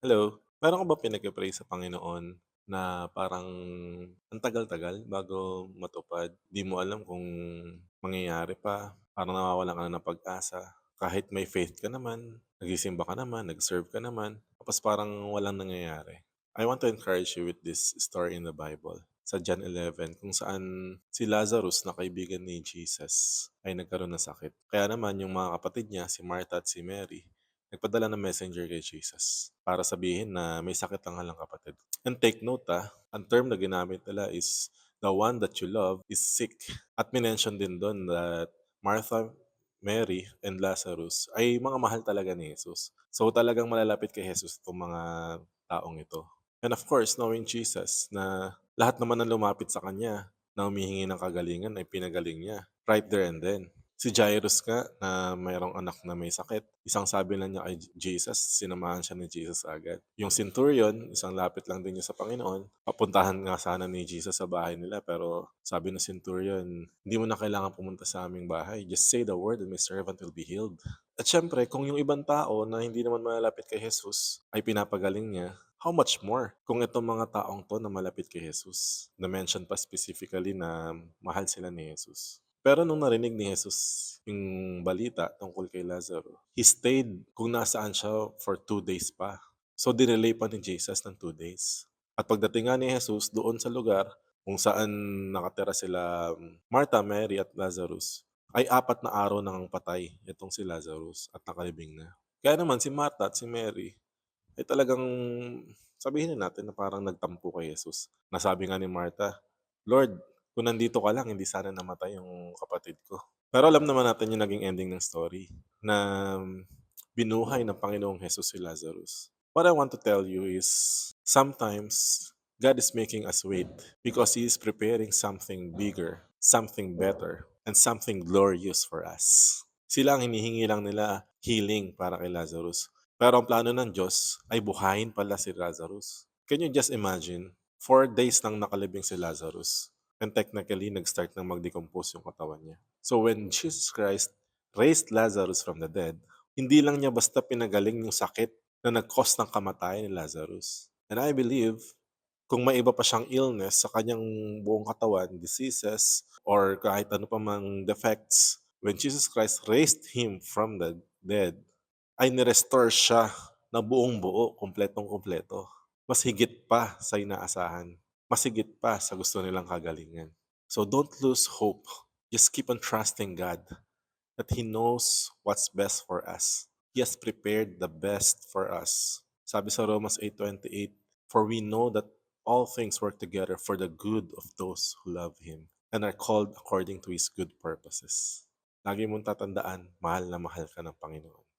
Hello, meron ka bang pinagpe-pray sa Panginoon na parang ang tagal-tagal bago matupad? Di mo alam kung mangyayari pa, parang nawawalan ka na ng pag-asa. Kahit may faith ka naman, nagsisimba ka naman, nag-serve ka naman, tapos parang walang nangyayari. I want to encourage you with this story in the Bible sa John 11 kung saan si Lazarus na kaibigan ni Jesus ay nagkaroon ng sakit. Kaya naman yung mga kapatid niya, si Martha at si Mary, nagpadala ng messenger kay Jesus para sabihin na may sakit ang halang kapatid. And take note ah, ang term na ginamit nila is the one that you love is sick. At minention din doon that Martha, Mary, and Lazarus ay mga mahal talaga ni Jesus. So talagang malalapit kay Jesus itong mga taong ito. And of course, knowing Jesus na lahat naman ng lumapit sa kanya na humihingi ng kagalingan ay pinagaling niya right there and then. Si Jairus nga na mayroong anak na may sakit, isang sabi lang niya kay Jesus, sinamahan siya ni Jesus agad. Yung centurion, isang lapit lang din niya sa Panginoon, papuntahan nga sana ni Jesus sa bahay nila pero sabi ng centurion, hindi mo na kailangan pumunta sa aming bahay. Just say the word and my servant will be healed. At syempre, kung yung ibang tao na hindi naman malapit kay Jesus ay pinapagaling niya, how much more kung itong mga taong to na malapit kay Jesus, na mention pa specifically na mahal sila ni Jesus. Pero nung narinig ni Jesus yung balita tungkol kay Lazaro, he stayed kung nasaan siya for two days pa. So dinelay pa ni Jesus ng two days. At pagdating nga ni Jesus doon sa lugar kung saan nakatira sila Martha, Mary at Lazarus, ay apat na araw nang patay itong si Lazarus at nakalibing na. Kaya naman si Martha at si Mary ay talagang sabihin na natin na parang nagtampo kay Jesus. Nasabi nga ni Martha, Lord, kung nandito ka lang, hindi sana namatay yung kapatid ko. Pero alam naman natin yung naging ending ng story na binuhay ng Panginoong Jesus si Lazarus. What I want to tell you is sometimes God is making us wait because He is preparing something bigger, something better, and something glorious for us. Sila ang hinihingi lang nila healing para kay Lazarus. Pero ang plano ng Diyos ay buhayin pala si Lazarus. Can you just imagine? Four days nang nakalibing si Lazarus. And technically, nag-start nang mag-decompose yung katawan niya. So when Jesus Christ raised Lazarus from the dead, hindi lang niya basta pinagaling yung sakit na nag-cause ng kamatayan ni Lazarus. And I believe, kung may iba pa siyang illness sa kanyang buong katawan, diseases, or kahit ano pa mang defects, when Jesus Christ raised him from the dead, ay nirestore siya na buong buo, kompletong kompleto. Mas higit pa sa inaasahan mas higit pa sa gusto nilang kagalingan. So don't lose hope. Just keep on trusting God that He knows what's best for us. He has prepared the best for us. Sabi sa Romans 8.28, For we know that all things work together for the good of those who love Him and are called according to His good purposes. Lagi mong tatandaan, mahal na mahal ka ng Panginoon.